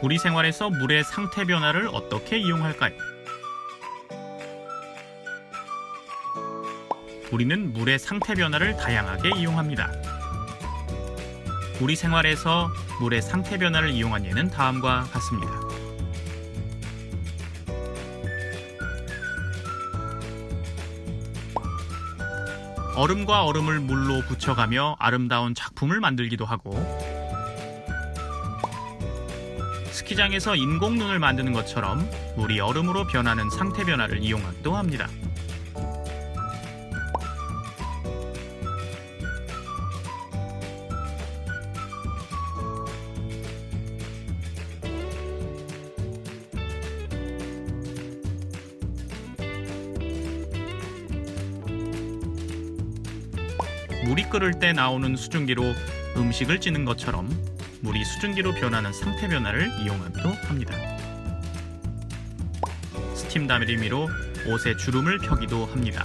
우리 생활에서 물의 상태 변화를 어떻게 이용할까요? 우리는 물의 상태 변화를 다양하게 이용합니다. 우리 생활에서 물의 상태 변화를 이용한 예는 다음과 같습니다. 얼음과 얼음을 물로 붙여가며 아름다운 작품을 만들기도 하고 스키장에서 인공눈을 만드는 것처럼 물이 얼음으로 변하는 상태 변화를 이용하기도 합니다. 물이 끓을 때 나오는 수증기로 음식을 찌는 것처럼 물이 수증기로 변하는 상태 변화를 이용하기도 합니다. 스팀 다리미로 옷에 주름을 펴기도 합니다.